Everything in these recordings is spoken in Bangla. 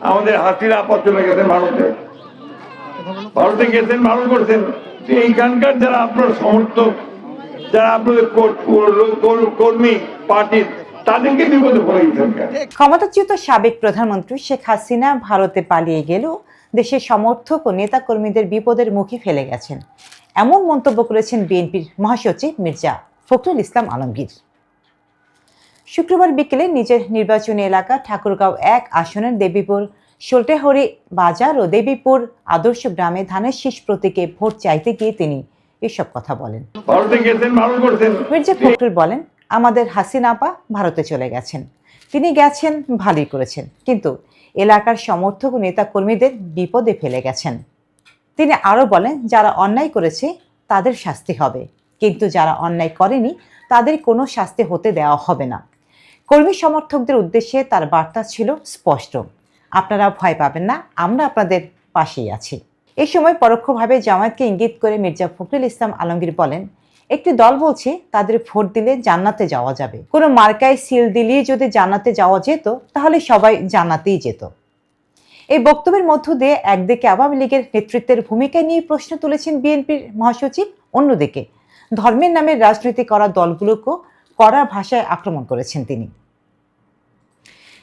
আমাদের হাসির আপদ চলে গেছেন ভারতে। ভারতে গেছেন ভালো করছেন। এইখানকার যারা আপনার সমর্থক, যারা আপনাদের কর- কর- কর- কর্মী, পার্টির ক্ষমতাচ্যুত সাবেক প্রধানমন্ত্রী শেখ হাসিনা ভারতে পালিয়ে গেলেও দেশের সমর্থক ও নেতাকর্মীদের বিপদের মুখে ফেলে গেছেন। এমন মন্তব্য করেছেন বিএনপির মহাসচিব মির্জা ফখরুল ইসলাম আলমগীর। শুক্রবার বিকেলে নিজের নির্বাচনী এলাকা ঠাকুরগাঁও এক আসনের দেবীপুর সোলটেহরি বাজার ও দেবীপুর আদর্শ গ্রামে ধানের শীষ প্রতীকে ভোট চাইতে গিয়ে তিনি এসব কথা বলেন। মির্জা ফখরুল বলেন আমাদের হাসিনা আপা ভারতে চলে গেছেন। তিনি গেছেন ভালোই করেছেন। কিন্তু এলাকার সমর্থক ও নেতা কর্মীদের বিপদে ফেলে গেছেন। তিনি আরও বলেন যারা অন্যায় করেছে তাদের শাস্তি হবে। কিন্তু যারা অন্যায় করেনি তাদের কোনো শাস্তি হতে দেওয়া হবে না। কর্মী সমর্থকদের উদ্দেশ্যে তার বার্তা ছিল স্পষ্ট। আপনারা ভয় পাবেন না, আমরা আপনাদের পাশেই আছি। এই সময় পরোক্ষভাবে জামায়াতকে ইঙ্গিত করে মির্জা ফখরুল ইসলাম আলমগীর বলেন, একটি দল বলছে তাদের ভোট দিলে জান্নাতে যাওয়া যাবে। কোনো মার্কায় সিল দিলেই যদি জান্নাতে যাওয়া যেত, তাহলে সবাই জান্নাতেই যেত। এই বক্তব্যের মধ্য দিয়ে একদিকে আওয়ামী লীগের নেতৃত্বের ভূমিকা নিয়ে প্রশ্ন তুলেছেন বিএনপির মহাসচিব, অন্যদিকে ধর্মের নামে রাজনীতি করা দলগুলোকেও কড়া ভাষায় আক্রমণ করেছেন তিনি।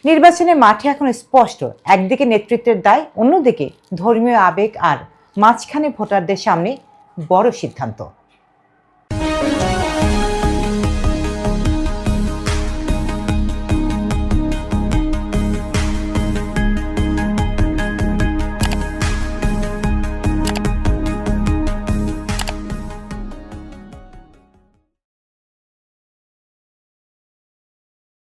নির্বাচনের মাঠে এখন স্পষ্ট, একদিকে নেতৃত্বের দায়, অন্যদিকে ধর্মীয় আবেগ আর মাঝখানে ভোটারদের সামনে বড় সিদ্ধান্ত।